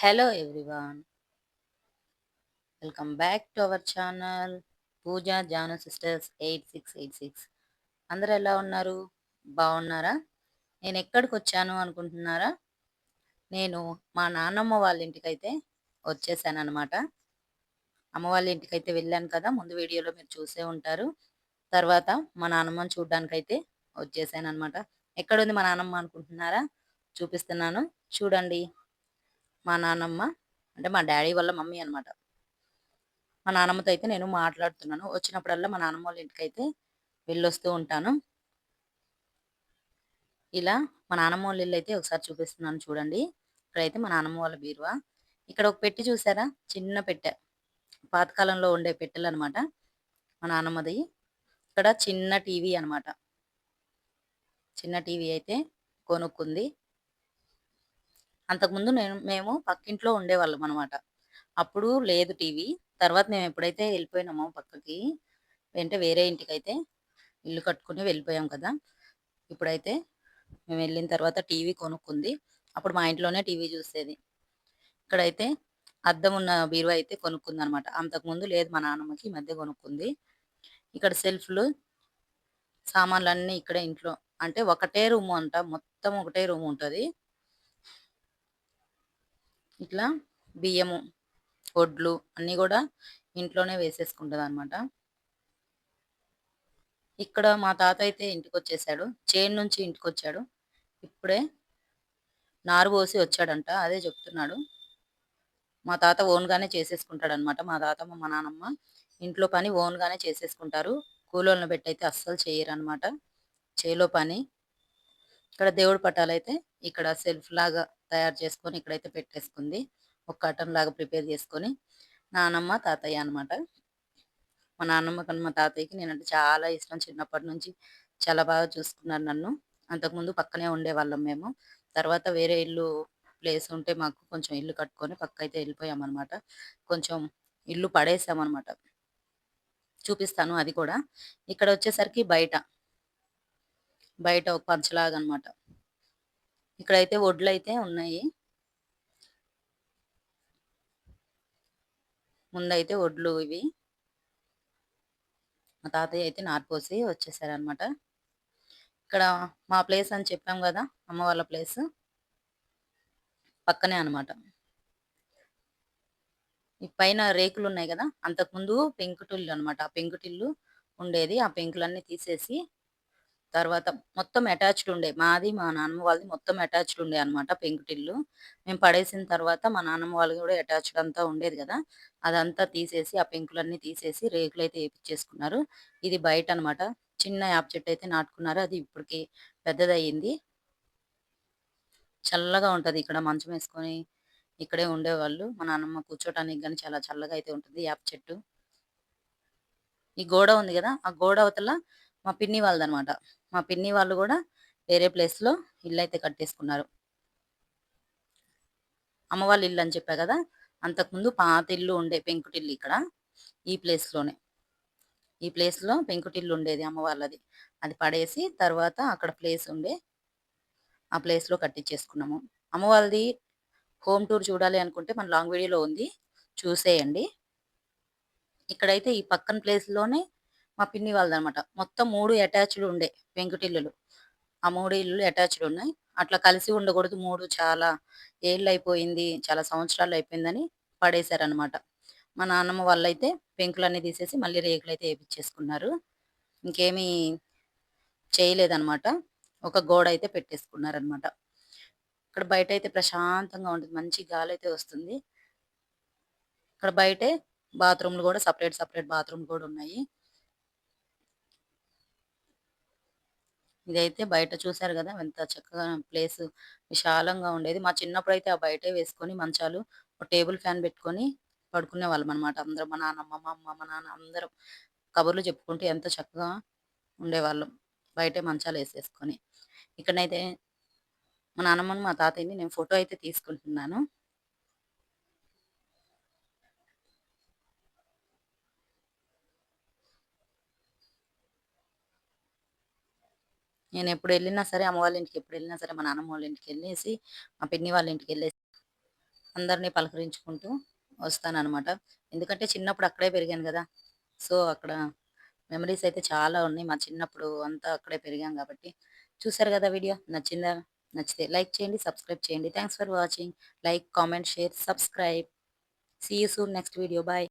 Hello everyone welcome back to our channel Pooja Janu sisters eight six eight six అందరు ఎలా ఉన్నారు? బాగున్నారా? నేను ఎక్కడికి వచ్చాను అనుకుంటున్నారా? నేను మా నాన్నమ్మ వాళ్ళ ఇంటికైతే వచ్చేసాను అనమాట అమ్మ వాళ్ళ ఇంటికైతే వెళ్ళాను కదా ముందు వీడియోలో మీరు చూసే ఉంటారు. తర్వాత మా నాన్నమ్మని చూడ్డానికైతే వచ్చేసాను అనమాట ఎక్కడుంది మా నాన్నమ్మ అనుకుంటున్నారా? చూపిస్తున్నాను. చూడండి. మా నాన్నమ్మ అంటే మా డాడీ వాళ్ళ మమ్మీ అనమాట మా నాన్నమ్మతో అయితే నేను మాట్లాడుతున్నాను. వచ్చినప్పుడల్లా మా నాన్నమ్మ వాళ్ళ ఇంటికి అయితే వెళ్ళొస్తూ ఉంటాను. ఇలా మా నాన్నమ్మ వాళ్ళ ఇల్లు అయితే ఒకసారి చూపిస్తున్నాను చూడండి. ఇక్కడైతే మా నాన్నమ్మ వాళ్ళ బీరువా. ఇక్కడ ఒక పెట్టి చూసారా? చిన్న పెట్టె. పాతకాలంలో ఉండే పెట్టెలు అనమాట మా నాన్నమ్మది ఇక్కడ చిన్న టీవీ అనమాట చిన్న టీవీ అయితే కొనుక్కుంది. అంతకుముందు నేను మేము పక్కింట్లో ఉండేవాళ్ళం అనమాట అప్పుడు లేదు టీవీ. తర్వాత మేము ఎప్పుడైతే వెళ్ళిపోయినామో పక్కకి అంటే వేరే ఇంటికి అయితే ఇల్లు కట్టుకుని వెళ్ళిపోయాం కదా. ఇప్పుడైతే మేము వెళ్ళిన తర్వాత టీవీ కొనుక్కుంది. అప్పుడు మా ఇంట్లోనే టీవీ చూసేది. ఇక్కడైతే అద్దం ఉన్న బీరువా అయితే కొనుక్కుంది అనమాట అంతకుముందు లేదు మా నాన్నమ్మకి ఈ మధ్య కొనుక్కుంది. ఇక్కడ సెల్ఫ్లు సామాన్లు అన్నీ ఇక్కడ ఇంట్లో. అంటే ఒకటే రూమ్ అంట. మొత్తం ఒకటే రూమ్ ఉంటుంది. ఇట్లా బియ్యము వడ్లు అన్నీ కూడా ఇంట్లోనే వేసేసుకుంటుంది అనమాట ఇక్కడ మా తాత అయితే ఇంటికి వచ్చేసాడు చేను నుంచి ఇంటికి వచ్చాడు ఇప్పుడే నారు పోసి వచ్చాడంట అదే చెప్తున్నాడు. మా తాత ఓన్గానే చేసేసుకుంటాడు అనమాట మా తాతమ్మ మా నానమ్మ ఇంట్లో పని ఓన్గానే చేసేసుకుంటారు. కూలోళ్ళని పెట్టయితే అస్సలు చేయరు అనమాట చేలో పని. ఇక్కడ దేవుడి పట్టాలైతే అయితే ఇక్కడ సెల్ఫ్ లాగా తయారు చేసుకొని ఇక్కడైతే పెట్టేసుకుంది. ఒక కటన్ లాగా ప్రిపేర్ చేసుకొని నానమ్మ తాతయ్య అనమాట మా నాన్నమ్మ కన్నా మా తాతయ్యకి నేనంటే చాలా ఇష్టం. చిన్నప్పటి నుంచి చాలా బాగా చూసుకున్నారు నన్ను. అంతకుముందు పక్కనే ఉండేవాళ్ళం మేము. తర్వాత వేరే ఇల్లు ప్లేస్ ఉంటే మాకు కొంచెం ఇల్లు కట్టుకొని పక్క అయితే వెళ్ళిపోయామన్నమాట. కొంచెం ఇల్లు పడేసామన్నమాట. చూపిస్తాను అది కూడా. ఇక్కడ వచ్చేసరికి బయట. బయట ఒక పంచలాగా అనమాట ఇక్కడైతే వడ్లు అయితే ఉన్నాయి. ముందైతే వడ్లు ఇవి. మా తాతయ్య అయితే నారిపోసి వచ్చేసారనమాట ఇక్కడ మా ప్లేస్ అని చెప్పాం కదా అమ్మ వాళ్ళ ప్లేస్. పక్కనే అనమాట ఈ పైన రేకులు ఉన్నాయి కదా అంతకుముందు పెంకుటిల్లు అనమాట ఆ పెంకుటిల్లు ఉండేది. ఆ పెంకులన్నీ తీసేసి తర్వాత మొత్తం అటాచ్డ్ ఉండే. మాది మా నాన్నమ్మ వాళ్ళది మొత్తం అటాచ్డ్ ఉండే అనమాట పెంకుటిల్లు మేము పడేసిన తర్వాత మా నాన్నమ్మ వాళ్ళు కూడా అటాచ్డ్ అంతా ఉండేది కదా. అదంతా తీసేసి ఆ పెంకులన్నీ తీసేసి రేకులు అయితే వేపించేసుకున్నారు. ఇది బయట అనమాట చిన్న యాప్ చెట్టు అయితే నాటుకున్నారు. అది ఇప్పటికి పెద్దదయ్యింది. చల్లగా ఉంటుంది ఇక్కడ మంచం వేసుకొని. ఇక్కడే ఉండేవాళ్ళు. మా నాన్నమ్మ కూర్చోటానికి కానీ చాలా చల్లగా అయితే ఉంటుంది యాప్ చెట్టు ఈ గోడ ఉంది కదా ఆ గోడ అవతల మా పిన్ని వాళ్ళదనమాట. మా పిన్ని వాళ్ళు కూడా వేరే ప్లేస్లో ఇల్లు అయితే కట్టేసుకున్నారు. అమ్మ వాళ్ళ ఇల్లు అని చెప్పా కదా అంతకుముందు పాత ఇల్లు ఉండే పెంకుటిల్లు ఇక్కడ ఈ ప్లేస్లోనే ఈ ప్లేస్లో పెంకుటిల్లు ఉండేది అమ్మవాళ్ళది అది పడేసి తర్వాత అక్కడ ప్లేస్ ఉండే ఆ ప్లేస్లో కట్టించేసుకున్నాము అమ్మవాళ్ళది హోమ్ టూర్ చూడాలి అనుకుంటే మన లాంగ్ వీడియోలో ఉంది. చూసేయండి. ఇక్కడైతే ఈ పక్కన ప్లేస్లోనే మా పిన్ని వాళ్ళదనమాట మొత్తం మూడు అటాచ్డ్ ఉండే పెంకుటిల్లులు ఆ మూడు ఇల్లులు అటాచ్డ్ ఉన్నాయి. అట్లా కలిసి ఉండకూడదు. మూడు చాలా ఏళ్ళు అయిపోయింది చాలా సంవత్సరాలు అయిపోయిందని పడేశారనమాట మా నాన్నమ్మ వాళ్ళైతే పెంకులన్నీ తీసేసి మళ్ళీ రేకులు అయితే వేపించేసుకున్నారు ఇంకేమీ చేయలేదనమాట ఒక గోడ అయితే పెట్టేసుకున్నారనమాట ఇక్కడ బయట అయితే ప్రశాంతంగా ఉంటుంది. మంచి గాలి అయితే వస్తుంది. ఇక్కడ బయటే బాత్రూమ్లు కూడా సపరేట్ సపరేట్ బాత్రూమ్ కూడా ఉన్నాయి. ఇదైతే బయట చూసారు కదా! ఎంత చక్కగా ప్లేస్ విశాలంగా ఉండేది. మా చిన్నప్పుడు అయితే ఆ బయటే వేసుకొని మంచాలు ఒక టేబుల్ ఫ్యాన్ పెట్టుకొని పడుకునే వాళ్ళం అనమాట అందరం మా నాన్నమ్మ మా అమ్మ మా నాన్న అందరం కబుర్లు చెప్పుకుంటూ ఎంత చక్కగా ఉండేవాళ్ళం బయటే మంచాలు వేసేసుకొని. ఇక్కడైతే మా నాన్నమ్మను మా తాతయ్యని నేను ఫోటో అయితే తీసుకుంటున్నాను. నేను ఎప్పుడు వెళ్ళినా సరే అమ్మ వాళ్ళ ఇంటికి ఎప్పుడు వెళ్ళినా సరే మా నాన్నమ్మ వాళ్ళ ఇంటికి వెళ్ళేసి మా పిన్ని వాళ్ళ ఇంటికి వెళ్ళేసి అందరినీ పలకరించుకుంటూ వస్తానమాట ఎందుకంటే చిన్నప్పుడు అక్కడే పెరిగాను కదా సో, అక్కడ మెమరీస్ అయితే చాలా ఉన్నాయి. మా చిన్నప్పుడు అంతా అక్కడే పెరిగాం కాబట్టి చూసారు కదా వీడియో నచ్చిందా? నచ్చితే లైక్ చేయండి, సబ్స్క్రైబ్ చేయండి. Thanks for watching. Like, comment, share, subscribe. See you soon next video. Bye.